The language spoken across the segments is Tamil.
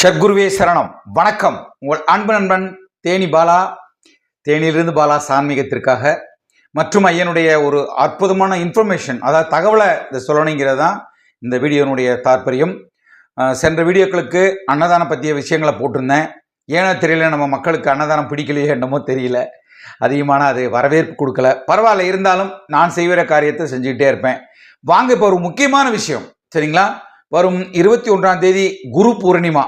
சத்குருவே சரணம். வணக்கம். உங்கள் அன்பு நண்பன் தேனி பாலா. தேனியிலிருந்து பாலா சான்மீகத்திற்காக. மற்றும் ஐயனுடைய ஒரு அற்புதமான இன்ஃபர்மேஷன் அதாவது தகவலை இதை சொல்லணுங்கிறது தான் இந்த வீடியோனுடைய தாற்பயம். சென்ற வீடியோக்களுக்கு அன்னதானம் பற்றிய விஷயங்களை போட்டிருந்தேன். ஏனோ தெரியல நம்ம மக்களுக்கு அன்னதானம் பிடிக்கலையே என்னமோ தெரியல. அதிகமான அது வரவேற்பு கொடுக்கல. பரவாயில்ல இருந்தாலும் நான் செய்கிற காரியத்தை செஞ்சுக்கிட்டே இருப்பேன். வாங்க இப்போ ஒரு முக்கியமான விஷயம். சரிங்களா? வரும் இருபத்தி ஒன்றாம் தேதி குரு பூர்ணிமா.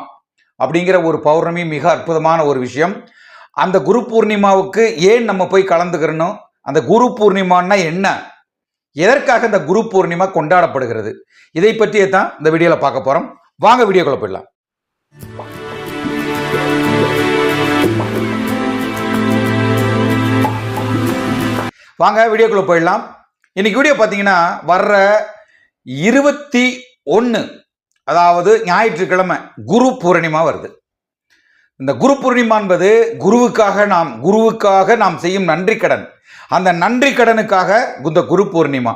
அப்படிங்கிற ஒரு பௌர்ணமி மிக அற்புதமான ஒரு விஷயம். அந்த குரு பூர்ணிமாவுக்கு ஏன் நம்ம போய் கலந்துக்கிறணும் அந்த குரு பூர்ணிமான்னா என்ன? எதற்காக இந்த குரு பூர்ணிமா கொண்டாடப்படுகிறது? இதை பற்றியே தான் இந்த வீடியோவில் பார்க்க போகிறோம் வாங்க வீடியோக்குள்ள போயிடலாம். வாங்க வீடியோக்குள்ளே போயிடலாம். இன்னைக்கு வீடியோ பார்த்தீங்கன்னா வர்ற இருபத்தி ஒன்று அதாவது ஞாயிற்றுக்கிழமை குரு பூர்ணிமா வருது. இந்த குரு பூர்ணிமா என்பது குருவுக்காக நாம் குருவுக்காக நாம் செய்யும் நன்றி கடன். அந்த நன்றி கடனுக்காக இந்த குரு பூர்ணிமா.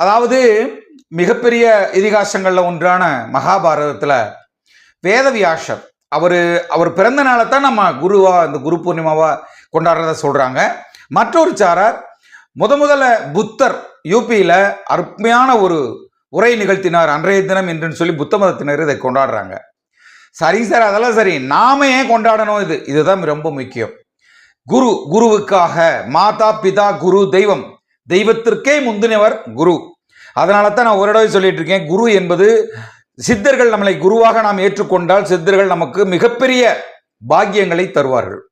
அதாவது மிகப்பெரிய இதிகாசங்களில் ஒன்றான மகாபாரதத்தில் வேதவியாசர் அவர் அவர் பிறந்த நாளை தான் நம்ம குருவா இந்த குரு பூர்ணிமாவாக கொண்டாடுறத சொல்கிறாங்க மற்றொரு சாரார் முத முதல்ல புத்தர் யூபியில் அருமையான ஒரு உரை நிகழ்த்தினார் அன்றைய தினம் என்று சொல்லி புத்த மதத்தினர் இதை கொண்டாடுறாங்க. சரி சார் அதெல்லாம் சரி. நாம ஏன் கொண்டாடணும் இது? இதுதான் ரொம்ப முக்கியம். குரு குருவுக்காக மாதா பிதா குரு தெய்வம். தெய்வத்திற்கே முந்தினவர் குரு. அதனால தான் நான் ஒரு தடவை சொல்லிட்டு இருக்கேன். குரு என்பது சித்தர்கள் நம்மளை குருவாக நாம் ஏற்றுக்கொண்டால் சித்தர்கள் நமக்கு மிகப்பெரிய பாக்கியங்களை தருவார்கள்.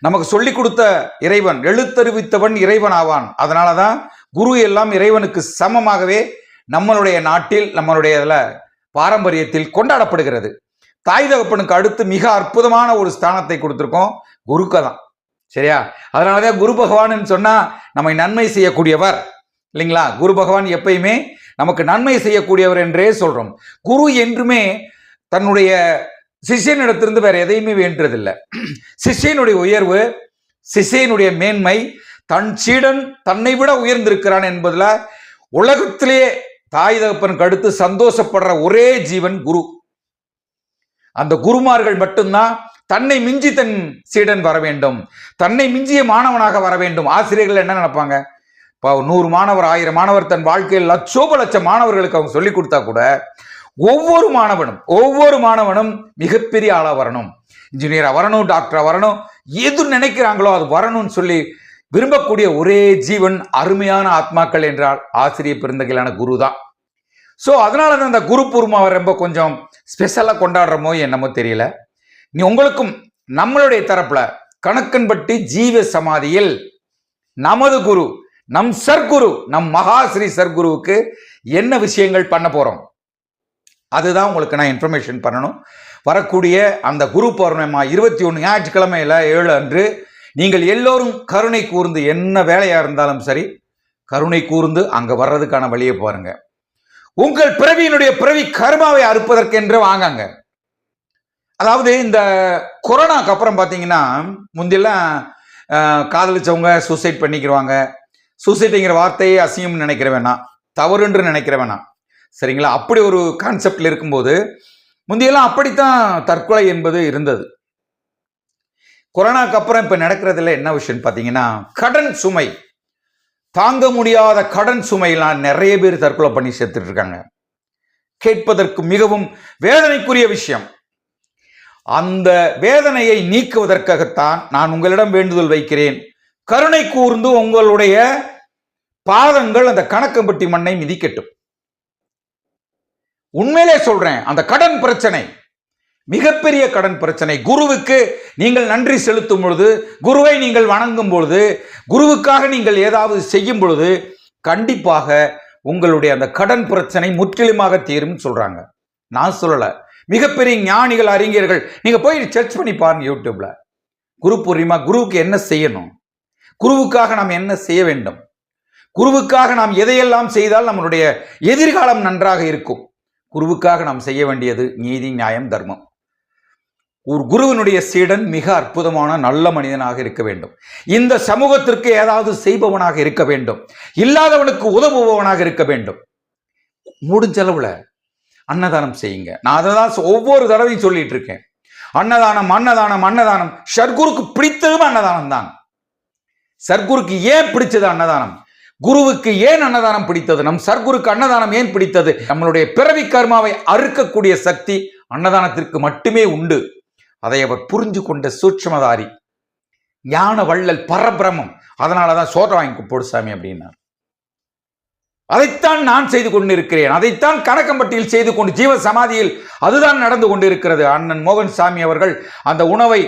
நமக்கு சொல்லிக் கொடுத்த இறைவன் எழுத்தறிவித்தவன் இறைவன் ஆவான் அதனால தான் குரு எல்லாம் இறைவனுக்கு சமமாகவே நம்மளுடைய நாட்டில் நம்மளுடைய இதில் பாரம்பரியத்தில் கொண்டாடப்படுகிறது. தாய் தகப்பனுக்கு அடுத்து மிக அற்புதமான ஒரு ஸ்தானத்தை கொடுத்துருக்கோம் குருக்க தான். சரியா? அதனால தான் குரு பகவான்னு சொன்னால் நம்மை நன்மை செய்யக்கூடியவர். இல்லைங்களா? குரு பகவான் எப்பயுமே நமக்கு நன்மை செய்யக்கூடியவர் என்றே சொல்கிறோம் குரு என்றுமே தன்னுடைய சிஷ்யனிடத்திலிருந்து வேற எதையுமே வேண்டதில்லை. சிஷ்யனுடைய உயர்வு சிஷ்யனுடைய மேன்மை தன் சீடன் தன்னை விட உயர்ந்திருக்கிறான் என்பதில் உலகத்திலேயே தாய் தகப்பனுக்கு அடுத்து சந்தோஷப்படுற ஒரே ஜீவன் குரு. அந்த குருமார்கள் மட்டும்தான் தன்னை மிஞ்சி தன் சீடன் வர வேண்டும். தன்னை மிஞ்சிய மாணவனாக வர வேண்டும். ஆசிரியர்கள் என்ன நினைப்பாங்க? இப்போ நூறு மாணவர் ஆயிரம் மாணவர் தன் வாழ்க்கையில் லட்சோப லட்சம் மாணவர்களுக்கு அவங்க சொல்லி கொடுத்தா கூட ஒவ்வொரு மாணவனும் ஒவ்வொரு மாணவனும் மிகப்பெரிய ஆளாக வரணும். இன்ஜினியராக வரணும் டாக்டராக வரணும் எது நினைக்கிறாங்களோ அது வரணும்னு சொல்லி விரும்பக்கூடிய ஒரே ஜீவன் அருமையான ஆத்மாக்கள் என்றால் ஆசிரிய பெருந்தகையிலான குரு தான் ஸோ அதனால தான் அந்த குரு பூர்மாவை ரொம்ப கொஞ்சம் ஸ்பெஷலாக கொண்டாடுறோமோ என்னமோ தெரியல. நீ உங்களுக்கும் நம்மளுடைய தரப்பில் கணக்கன்பட்டு ஜீவ சமாதியில் நமது குரு நம் சர்க்குரு நம் மகாஸ்ரீ சர்க்குருவுக்கு என்ன விஷயங்கள் பண்ண போகிறோம் அதுதான் உங்களுக்கு நான் இன்ஃபர்மேஷன் பண்ணணும். வரக்கூடிய அந்த குரு பௌர்ணமா இருபத்தி ஒன்று ஞாயிற்றுக்கிழமையில் ஏழு அன்று நீங்கள் எல்லோரும் கருணை கூர்ந்து என்ன வேலையா இருந்தாலும் சரி கருணை கூர்ந்து அங்க வர்றதுக்கான வழியை பாருங்க. உங்கள் பிறவியினுடைய பிறவி கர்மாவை அறுப்பதற்கென்று வாங்காங்க. அதாவது இந்த கொரோனாக்கு அப்புறம் பார்த்தீங்கன்னா முந்தியெல்லாம் காதலிச்சவங்க சூசைட் பண்ணிக்கிடுவாங்க சூசைட்டுங்கிற வார்த்தையை அசியம்னு நினைக்கிற வேணாம். தவறுன்று நினைக்கிற வேணாம். சரிங்களா? அப்படி ஒரு கான்செப்டில் இருக்கும்போது முந்தியெல்லாம் அப்படித்தான் தற்கொலை என்பது இருந்தது. கொரோனாக்கு அப்புறம் இப்போ நடக்கிறதுல என்ன விஷயம் பார்த்தீங்கன்னா கடன் சுமை. தாங்க முடியாத கடன் சுமையெல்லாம் நிறைய பேர் தற்கொலை பண்ணி சேர்த்துட்டு இருக்காங்க. கேட்பதற்கு மிகவும் வேதனைக்குரிய விஷயம். அந்த வேதனையை நீக்குவதற்காகத்தான் நான் உங்களிடம் வேண்டுதல் வைக்கிறேன். கருணை கூர்ந்து உங்களுடைய பாதங்கள் அந்த கணக்கம்பட்டி மண்ணை மிதிக்கட்டும். உண்மையிலே சொல்றேன் அந்த கடன் பிரச்சனை மிகப்பெரிய கடன் பிரச்சனை. குருவுக்கு நீங்கள் நன்றி செலுத்தும் பொழுது குருவை நீங்கள் வணங்கும் பொழுது குருவுக்காக நீங்கள் ஏதாவது செய்யும் பொழுது கண்டிப்பாக உங்களுடைய அந்த கடன் பிரச்சனை முற்றிலுமாக தீரும் சொல்றாங்க. நான் சொல்லல. மிகப்பெரிய ஞானிகள் அறிஞர்கள் நீங்க போய் சர்ச் பண்ணி பாருங்க யூடியூப்ல. குரு பூர்ணிமா குருவுக்கு என்ன செய்யணும்? குருவுக்காக நாம் என்ன செய்ய வேண்டும்? குருவுக்காக நாம் எதையெல்லாம் செய்தால் நம்மளுடைய எதிர்காலம் நன்றாக இருக்கும்? குருவுக்காக நாம் செய்ய வேண்டியது நீதி நியாயம் தர்மம். ஒரு குருவினுடைய சீடன் மிக அற்புதமான நல்ல மனிதனாக இருக்க வேண்டும். இந்த சமூகத்திற்கு ஏதாவது செய்பவனாக இருக்க வேண்டும். இல்லாதவனுக்கு உதவுபவனாக இருக்க வேண்டும். முடிஞ்சளவுல அன்னதானம் செய்யுங்க. நான் அதை தான் ஒவ்வொரு தடவையும் சொல்லிட்டு இருக்கேன். அன்னதானம் அன்னதானம் அன்னதானம். சர்க்குருக்கு பிடித்ததும் அன்னதானம் தான். சர்க்குருக்கு ஏன் பிடிச்சது அன்னதானம்? குருவுக்கு ஏன் அன்னதானம் பிடித்தது? நம் சர்க்குருக்கு அன்னதானம் ஏன் பிடித்தது? நம்மளுடைய பிறவி கர்மாவை அறுக்கக்கூடிய சக்தி அன்னதானத்திற்கு மட்டுமே உண்டு. அதை அவர் புரிஞ்சு கொண்ட சூட்சமதாரி. ஞான வள்ளல் பரபிரமம். அதனாலதான் சோற்ற வாங்கி போடு சாமி அப்படின்னார். அதைத்தான் நான் செய்து கொண்டிருக்கிறேன். அதைத்தான் கணக்கம்பட்டியில் செய்து கொண்டு ஜீவ சமாதியில் அதுதான் நடந்து கொண்டிருக்கிறது. அண்ணன் மோகன் சாமி அவர்கள் அந்த உணவை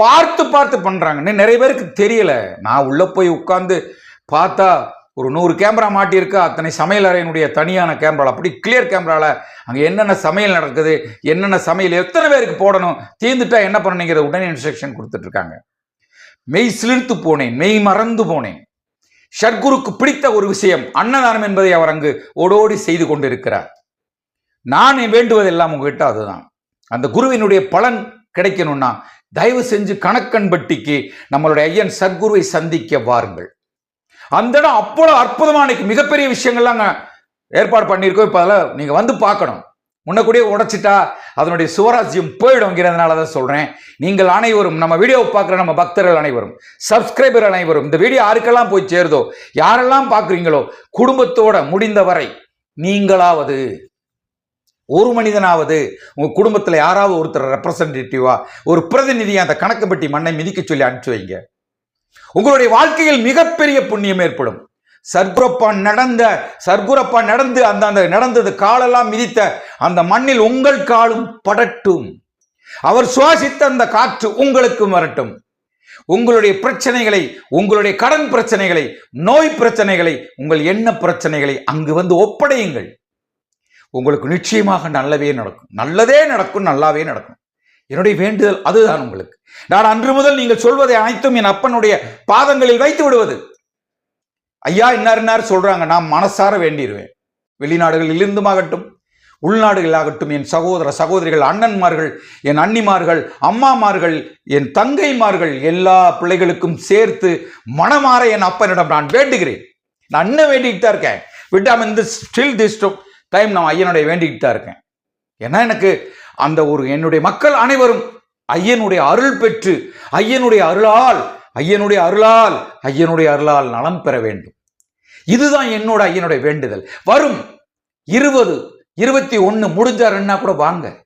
பார்த்து பார்த்து பண்றாங்க. நிறைய பேருக்கு தெரியல. நான் உள்ள போய் உட்கார்ந்து பார்த்தா ஒரு நூறு கேமரா மாட்டியிருக்கு. அத்தனை சமையல் அறையினுடைய தனியான கேமரா. அப்படி கிளியர் கேமராவில் அங்கே என்னென்ன சமையல் நடக்குது என்னென்ன சமையல் எத்தனை பேருக்கு போடணும் தீர்ந்துட்டா என்ன பண்ணணுங்கிற உடனே இன்ஸ்ட்ரக்ஷன் கொடுத்துட்ருக்காங்க. மெய் சிலிர்த்து போனேன் மெய் மறந்து போனேன். ஷர்குருக்கு பிடித்த ஒரு விஷயம் அன்னதானம் என்பதை அவர் அங்கு ஓடோடி செய்து கொண்டிருக்கிறார். நான் வேண்டுவதெல்லாம் உங்ககிட்ட அதுதான். அந்த குருவினுடைய பலன் கிடைக்கணும்னா தயவு செஞ்சு கணக்கன்பட்டிக்கு நம்மளுடைய ஐயன் சத்குருவை சந்திக்க வாருங்கள். அந்த இடம் அவ்வளோ அற்புதமான இன்னைக்கு மிகப்பெரிய விஷயங்கள்லாம் ஏற்பாடு பண்ணியிருக்கோம். இப்போ அதில் நீங்கள் வந்து பார்க்கணும். முன்னக்கூடியே உடைச்சிட்டா அதனுடைய சுவராஜ்யம் போயிடும்ங்கிறதுனால தான் சொல்கிறேன் நீங்கள் அனைவரும் நம்ம வீடியோவை பார்க்குற நம்ம பக்தர்கள் அனைவரும் சப்ஸ்கிரைபர் அனைவரும் இந்த வீடியோ யாருக்கெல்லாம் போய் சேருதோ யாரெல்லாம் பார்க்குறீங்களோ குடும்பத்தோட முடிந்தவரை நீங்களாவது ஒரு மனிதனாவது உங்கள் குடும்பத்தில் யாராவது ஒருத்தர் ரெப்ரசன்டேட்டிவா ஒரு பிரதிநிதியை அந்த கணக்கு பெட்டி மண்ணை மிதிக்க சொல்லி அனுப்பிச்சு வைங்க. உங்களுடைய வாழ்க்கையில் மிகப்பெரிய புண்ணியம் ஏற்படும். சர்க்குரப்பா நடந்த சர்க்குரப்பா நடந்து அந்த அந்த நடந்தது காலெல்லாம் மிதித்த அந்த மண்ணில் உங்கள் காலும் படட்டும். அவர் சுவாசித்த அந்த காற்று உங்களுக்கு வரட்டும். உங்களுடைய பிரச்சனைகளை உங்களுடைய கடன் பிரச்சனைகளை நோய் பிரச்சனைகளை உங்கள் எண்ண பிரச்சனைகளை அங்கு வந்து ஒப்படையுங்கள். உங்களுக்கு நிச்சயமாக நல்லவே நடக்கும். நல்லதே நடக்கும் நல்லாவே நடக்கும். என்னுடைய வேண்டுதல் அதுதான் உங்களுக்கு. நான் அன்று முதல் நீங்கள் சொல்வதை அனைத்தும் என் அப்பனுடைய பாதங்களில் வைத்து விடுவது. ஐயா இன்னார் இன்னார் சொல்றாங்க நான் மனசார வேண்டிடுவேன். வெளிநாடுகளில் இருந்துமாகட்டும் உள்நாடுகளாகட்டும் என் சகோதர சகோதரிகள் அண்ணன்மார்கள் என் அண்ணிமார்கள் அம்மாமார்கள் என் தங்கைமார்கள் எல்லா பிள்ளைகளுக்கும் சேர்த்து மனமாற என் அப்பனிடம் நான் வேண்டுகிறேன். நான் இன்னும் வேண்டிக்கிட்டு தான் இருக்கேன். விட்டாம இந்த ஸ்டில் திஸ் டைம் நான் ஐயனுடைய வேண்டிக்கிட்டு தான் இருக்கேன். ஏன்னா எனக்கு அந்த ஒரு என்னுடைய மக்கள் அனைவரும் ஐயனுடைய அருள் பெற்று ஐயனுடைய அருளால் ஐயனுடைய அருளால் ஐயனுடைய அருளால் நலம் பெற வேண்டும். இதுதான் என்னோட ஐயனுடைய வேண்டுதல். வரும் இருபது இருபத்தி ஒன்று முடிஞ்சா கூட வாங்க.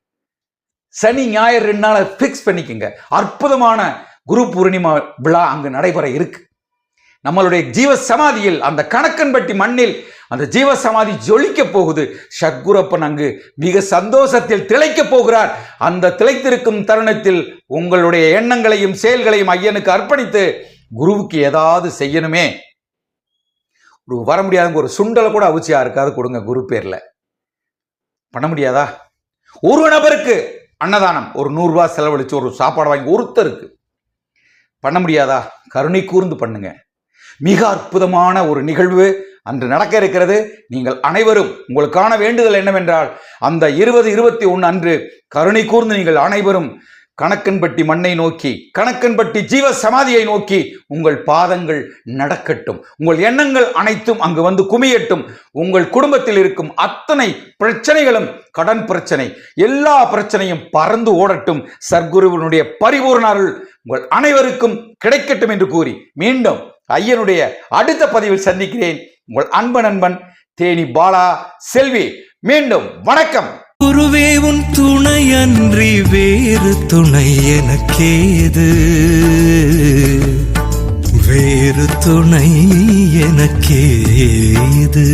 சனி ஞாயிறு ரெண்டு நாளை ஃபிக்ஸ் பண்ணிக்கோங்க. அற்புதமான குரு பூர்ணிமா விழா அங்கு நடைபெற இருக்கு. நம்மளுடைய ஜீவ சமாதியில் அந்த கணக்கன்பட்டி மண்ணில் அந்த ஜீவ சமாதி ஜொலிக்க போகுது. சக்குரப்பன் அங்கு மிக சந்தோஷத்தில் திளைக்க போகிறார். அந்த திளைத்திருக்கும் தருணத்தில் உங்களுடைய எண்ணங்களையும் செயல்களையும் ஐயனுக்கு அர்ப்பணித்து குருவுக்கு ஏதாவது செய்யணுமே? ஒரு வர முடியாதவங்க ஒரு சுண்டலை கூட அவிச்சு இருக்காது கொடுங்க குரு பேர்ல. பண்ண முடியாதா? ஒரு நபருக்கு அன்னதானம் ஒரு நூறுரூவா செலவழிச்சு ஒரு சாப்பாடு வாங்கி ஒருத்தருக்கு. பண்ண முடியாதா? கருணை கூர்ந்து பண்ணுங்க. மிக அற்புதமான ஒரு நிகழ்வு அன்று நடக்க இருக்கிறது. நீங்கள் அனைவரும் உங்களுக்கான வேண்டுதல் என்னவென்றால் அந்த இருபது இருபத்தி ஒன்று அன்று கருணை கூர்ந்து நீங்கள் அனைவரும் கணக்கன்பட்டி மண்ணை நோக்கி கணக்கன்பட்டி ஜீவ சமாதியை நோக்கி உங்கள் பாதங்கள் நடக்கட்டும். உங்கள் எண்ணங்கள் அனைத்தும் அங்கு வந்து குமியட்டும். உங்கள் குடும்பத்தில் இருக்கும் அத்தனை பிரச்சனைகளும் கடன் பிரச்சனை எல்லா பிரச்சனையும் பறந்து ஓடட்டும். சர்க்குருவனுடைய பரிபூர்ண அருள் உங்கள் அனைவருக்கும் கிடைக்கட்டும் என்று கூறி மீண்டும் ஐயனுடைய அடுத்த பதிவில் சந்திக்கிறேன். உங்கள் அன்பன் நண்பன் தேனி பாலா செல்வி. மீண்டும் வணக்கம். குருவே உன் துணையன்றி வேறு துணை எனக்கேது? வேறு துணை எனக்கேது?